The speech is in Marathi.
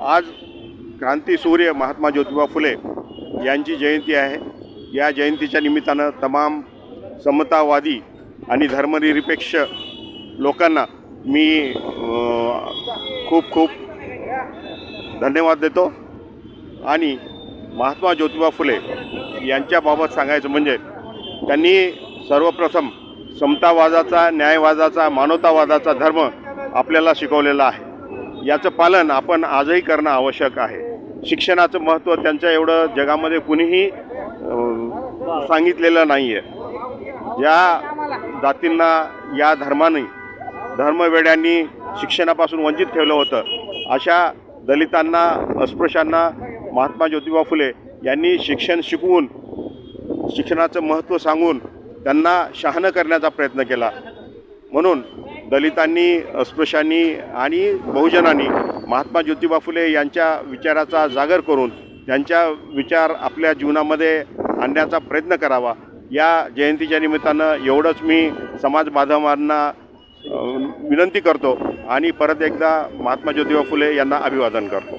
आज क्रांतीसूर्य महात्मा ज्योतिबा फुले यांची जयंती आहे. या जयंतीच्या निमित्तानं तमाम समतावादी आणि धर्मनिरपेक्ष लोकांना मी खूप खूप धन्यवाद देतो. आणि महात्मा ज्योतिबा फुले यांच्याबाबत सांगायचं म्हणजे त्यांनी सर्वप्रथम समतावादाचा न्यायवादाचा मानवतावादाचा धर्म आपल्याला शिकवलेला आहे. याचं पालन आपण आजही करणं आवश्यक आहे. शिक्षणाचं महत्त्व त्यांच्या एवढं जगामध्ये कुणीही सांगितलेलं नाही आहे ज्या जातींना या धर्माने धर्मवेड्यांनी शिक्षणापासून वंचित ठेवलं होतं अशा दलितांना अस्पृश्यांना महात्मा ज्योतिबा फुले यांनी शिक्षण शिकवून शिक्षणाचं महत्त्व सांगून त्यांना शहाणं करण्याचा प्रयत्न केला. म्हणून दलितांनी अस्पृश्यांनी आणि बहुजनांनी महात्मा ज्योतिबा फुले यांच्या विचाराचा जागर करून त्यांच्या विचार आपल्या जीवनामध्ये आणण्याचा प्रयत्न करावा. या जयंतीच्या निमित्तानं एवढंच मी समाज बांधवांना विनंती करतो आणि परत एकदा महात्मा ज्योतिबा फुले यांना अभिवादन करतो.